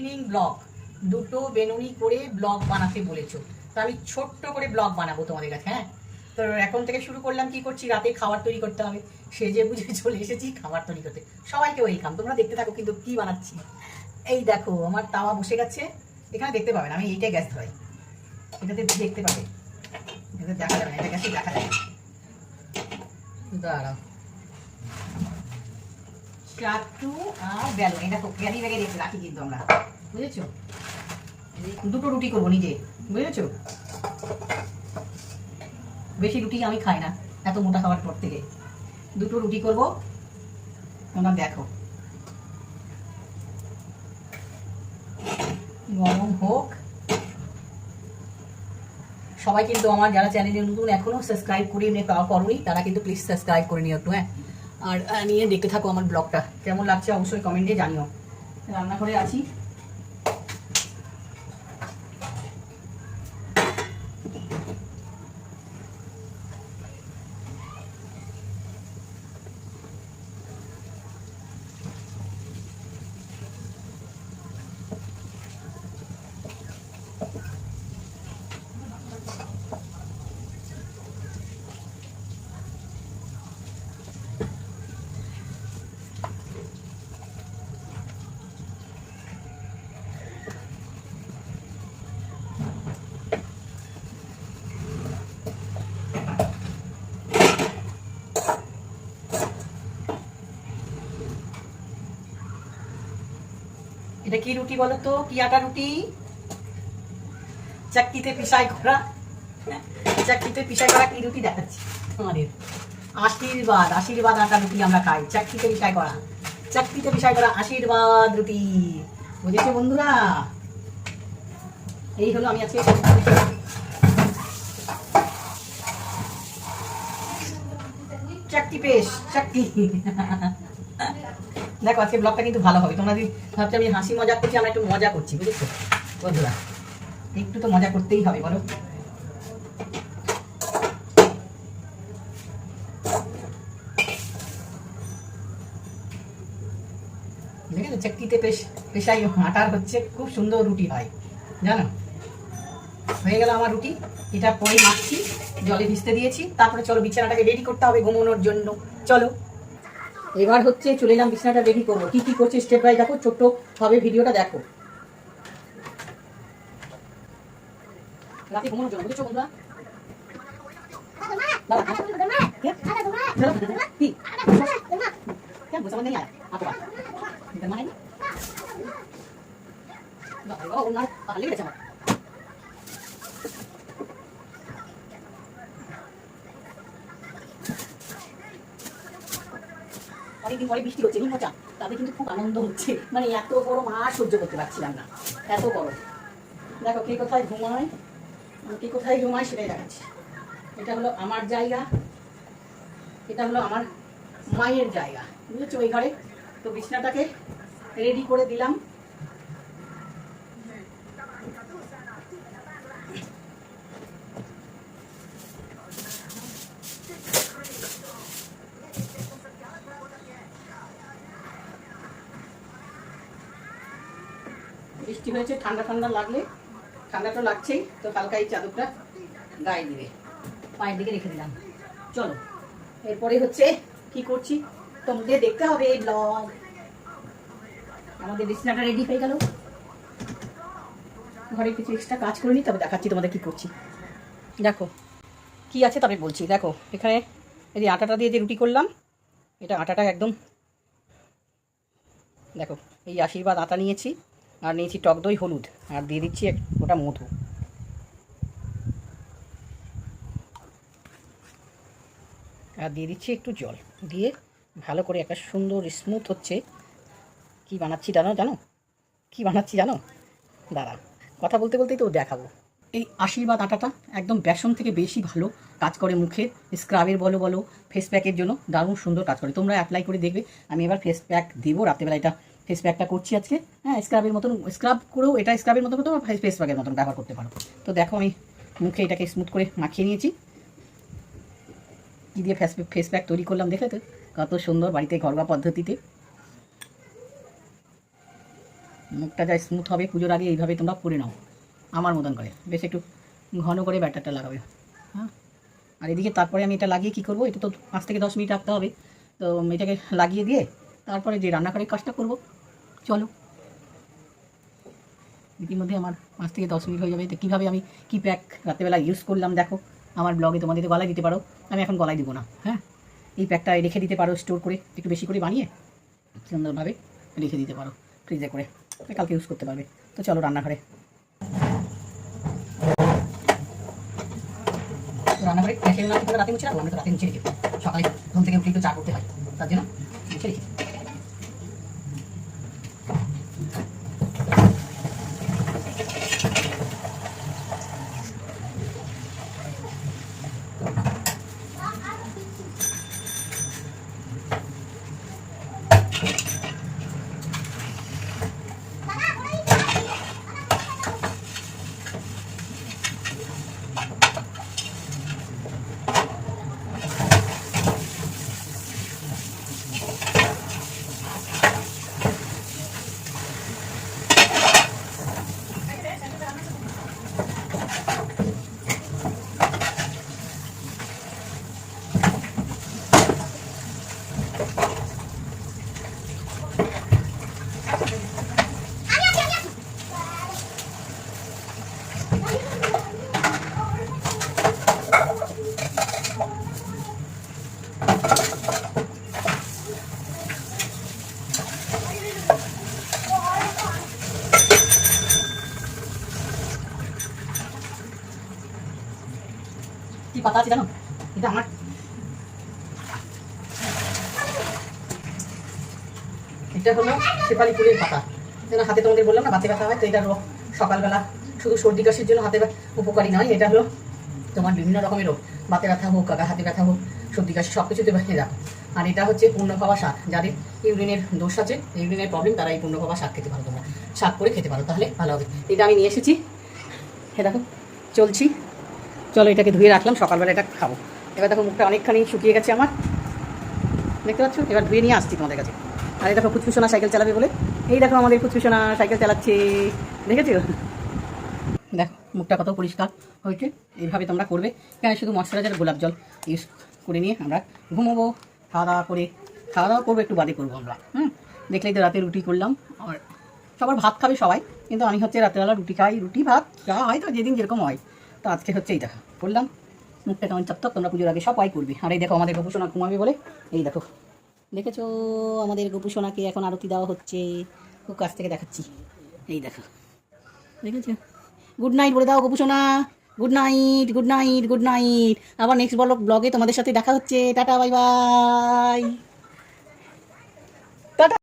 Evening blog দুটো বেনুনি করে blog বানাতে বলেছ। তো আমি ছোট্ট করে ব্লগ বানাবো তোমাদের কাছে হ্যাঁ? তো এখন থেকে শুরু করলাম কি করছি? রাতে খাবার তৈরি করতে হবে। সেজে বুঝে চলে এসেছি খাবার তৈরি করতে। সবাইকে ওয়েলকাম তোমরা দেখতে থাকো কিন্তু কি বানাচ্ছি। এই দেখো, আমার তাওয়া বসে গেছে। এখানে দেখতে পাবে না, আমি এইটাই গ্যাস ধরাই এটাতে দেখতে পাবে। এটাতে দেখা যাবে না, এটা গ্যাসে দেখা যাবে। দাঁড়াও। চাটু আর বেলুন। এটা ক্যারি ব্যাগে রেখে রাখি কিন্তু আমরা। বুঝেছ? দুটো রুটি করব নিজে, বুঝেছ? বেশি রুটি আমি খাই না, এত মোটা পর থেকে। দুটো রুটি করব। দেখো। গরম হোক। সবাই কিন্তু আমার যারা চ্যানেলে নতুন, এখনও সাবস্ক্রাইব করে নিয়ে পাওয়া করনি, তারা কিন্তু প্লিজ সাবস্ক্রাইব করে নিও একটু হ্যাঁ? আর নিয়ে দেখতে থাকো আমার ব্লগটা। কেমন লাগছে অবশ্যই কমেন্টে জানিও। রান্নাঘরে আছি। এটা কি রুটি বলো তো? কি আটা রুটি? চাকতিতে পিসাই করা। চাকতিতে পিসাই করা কি রুটি দেখাচ্ছি আমাদের আশীর্বাদ আশীর্বাদ আটা রুটি আমরা খাই। চাকতিতে পিসাই করা। চাকতিতে পিসাই করা আশীর্বাদ রুটি। বুঝেছ বন্ধুরা? এই হলো আমি আজকে চাকতি পেশ চাকতি দেখো, আজকে ব্লগটা কিন্তু ভালো হবে। তোমরা যদি ভাবছ আমি হাসি মজা করছি, আমরা একটু মজা করছি, বুঝেছ? বন্ধুরা, একটু তো মজা করতেই হবে, বলো। পেশ, পেশাই আটার হচ্ছে, খুব সুন্দর রুটি হয় জানো? হয়ে গেল আমার রুটি, এটা পরে মাখছি, জলে ভিজতে দিয়েছি, তারপরে চলো বিছানাটাকে রেডি করতে হবে ঘুমানোর জন্য। চলো। এবার হচ্ছে চলে এলাম বিছানাটা রেডি করব কি কি করছি স্টেপ বাই দেখো ছোট্ট হবে ভিডিওটা দেখো রাতে ঘুমানোর জন্য বুঝেছ বন্ধুরা দাঁড়া, হ্যাঁ? কে? দাঁড়া, কি? কেন বুঝতে নেই আর আপা এটা মানে বাবা ওনার পালে গেছে আমার অনেকদিন পরে বৃষ্টি হচ্ছে মজা তাদের কিন্তু খুব আনন্দ হচ্ছে। মানে এত গরম আর সহ্য করতে পারছিলাম না, এত গরম দেখো কে কোথায় ঘুমায় আর কে কোথায় ঘুমায় সেটাই দেখাচ্ছি। এটা হলো আমার জায়গা, এটা হলো আমার মায়ের জায়গা, বুঝেছ? ওই ঘরে তো বিছনাটাকে রেডি করে দিলাম। বৃষ্টি হয়েছে ঠান্ডা ঠান্ডা লাগলে ঠান্ডা তো লাগছেই তো হালকা এই চাদরটা গায়ে দিবে। পায়ের দিকে রেখে দিলাম। চলো এরপরে হচ্ছে কি করছি? তোমাদের দেখতে হবে এই ব্লগ আমাদের বিছনাটা রেডি হয়ে গেল। ঘরে কিছু এক্সট্রা কাজ করে নি তবে দেখাচ্ছি তোমাদের কি করছি। দেখো কি আছে তবে বলছি। দেখো এখানে এই যে আটাটা দিয়ে যে রুটি করলাম এটা আটাটা একদম দেখো এই আশীর্বাদ আটা নিয়েছি। আর নিয়েছি টক দই, হলুদ, আর দিয়ে দিচ্ছি এক ওটা মধু। আর দিয়ে দিচ্ছি একটু জল। দিয়ে ভালো করে একটা সুন্দর স্মুথ হচ্ছে। কি বানাচ্ছি জানো জানো? কি বানাচ্ছি জানো? দাঁড়া, কথা বলতে বলতেই তো দেখাবো। এই আশীর্বাদ আটাটা একদম বেসন থেকে বেশি ভালো কাজ করে মুখে। স্ক্রাবের বলো বলো ফেস প্যাকের জন্য দারুণ সুন্দর কাজ করে। তোমরা অ্যাপ্লাই করে দেখবে। আমি এবার ফেস প্যাক দেবো। রাত্রেবেলা এটা ফেস প্যাকটা করছি আজকে। হ্যাঁ স্ক্রাবের মতন স্ক্রাব করেও এটা স্ক্রাবের মতন তো ফেস প্যাকের মতন ব্যবহার করতে পারো। তো দেখো, আমি মুখে এটাকে স্মুথ করে মাখিয়ে নিয়েছি। কী দিয়ে ফেস ফেস প্যাক তৈরি করলাম দেখলে তো? কত সুন্দর বাড়িতে ঘরোয়া পদ্ধতিতে। মুখটা যা স্মুথ হবে, পুজোর আগে এইভাবে তোমরা করে নাও, আমার মতন করে। বেশ একটু ঘন করে ব্যাটারটা লাগাবে। হ্যাঁ আর এদিকে তারপরে আমি এটা লাগিয়ে কী করব? এটা তো পাঁচ থেকে দশ মিনিট রাখতে হবে। তো এটাকে লাগিয়ে দিয়ে তারপরে যে রান্নাঘরের কাজটা করব চলো। ইতিমধ্যে আমার পাঁচ থেকে দশ মিনিট হয়ে যাবে। তো কীভাবে আমি কি প্যাক রাত্রেবেলা ইউজ করলাম, দেখো। আমার ব্লগে তোমাদের গলায় দিতে পারো। আমি এখন গলায় দিব না হ্যাঁ? এই প্যাকটা রেখে দিতে পারো স্টোর করে, একটু বেশি করে বানিয়ে, সুন্দরভাবে রেখে দিতে পারো ফ্রিজে করে। কালকে ইউজ করতে পারবে। তো চলো রান্নাঘরে। রান্নাঘরে রাতে মুছে রাতে মুছে রেখে সকালে ঘুম থেকে উঠে একটু চা করতে হয়, তার জন্য মুছে রেখে কি পাতা আছে জানো এটা আমার এটা হলো শেফালি ফুলের পাতা যেন হাতে তোমাদের বললাম না বাতে ব্যথা হয়, তো এটা রোগ সকালবেলা। শুধু সর্দি কাশির জন্য হাতে উপকারী নয়, এটা হলো তোমার বিভিন্ন রকমের রোগ। বাতে ব্যথা হোক কাকা হাতে ব্যথা হোক, সর্দি কাশি সব কিছুতে ব্যথা যাবে আর এটা হচ্ছে পূর্ণভাবা শাক যাদের ইউরিনের দোষ আছে, ইউরিনের প্রবলেম তারা এই পূর্ণভাবা শাক খেতে পারো তোমরা। শাক করে খেতে পারো, তাহলে ভালো হবে। এটা আমি নিয়ে এসেছি। হ্যাঁ দেখো, চলছি। চলো এটাকে ধুয়ে রাখলাম, সকালবেলা এটা খাব। এবার দেখো মুখটা অনেকখানি শুকিয়ে গেছে আমার। দেখতে পাচ্ছ? এবার ধুয়ে নিয়ে আসছি তোমাদের কাছে। আর এই দেখো ফুচফুসোনা সাইকেল চালাবে বলে। এই দেখো আমাদের ফুচফুসোনা সাইকেল চালাচ্ছে। দেখেছ? দেখো, মুখটা কত পরিষ্কার হয়েছে। এইভাবে তোমরা করবে। কেন শুধু মশলাজার গোলাপ জল ইউজ করে নিয়ে আমরা ঘুমোবো। খাওয়া দাওয়া করে, খাওয়া দাওয়া করব, একটু বাদে করব আমরা। হুম? দেখলেই তো রাতে রুটি করলাম। আর সবার ভাত খাবে সবাই। কিন্তু আমি হচ্ছে রাত্রেবেলা রুটি খাই, রুটি, ভাত, যা হয় তো যেদিন যেরকম হয়। তো আজকে হচ্ছে এই দেখো, করলাম। মুখটা কেমন চপচপ তোমরা পুজোর আগে সবাই করবে। আর এই দেখো আমাদের গোপুসোনা ঘুমাবে বলে। এই দেখো দেখেছ? আমাদের গোপুসোনাকে এখন আরতি দেওয়া হচ্ছে। খুব কাছ থেকে দেখাচ্ছি। এই দেখো। দেখেছ? গুড নাইট বলে দাও গোপুসোনা good night good night good night আবার নেক্সট ব্লগে তোমাদের সাথে দেখা হচ্ছে। Tata bye bye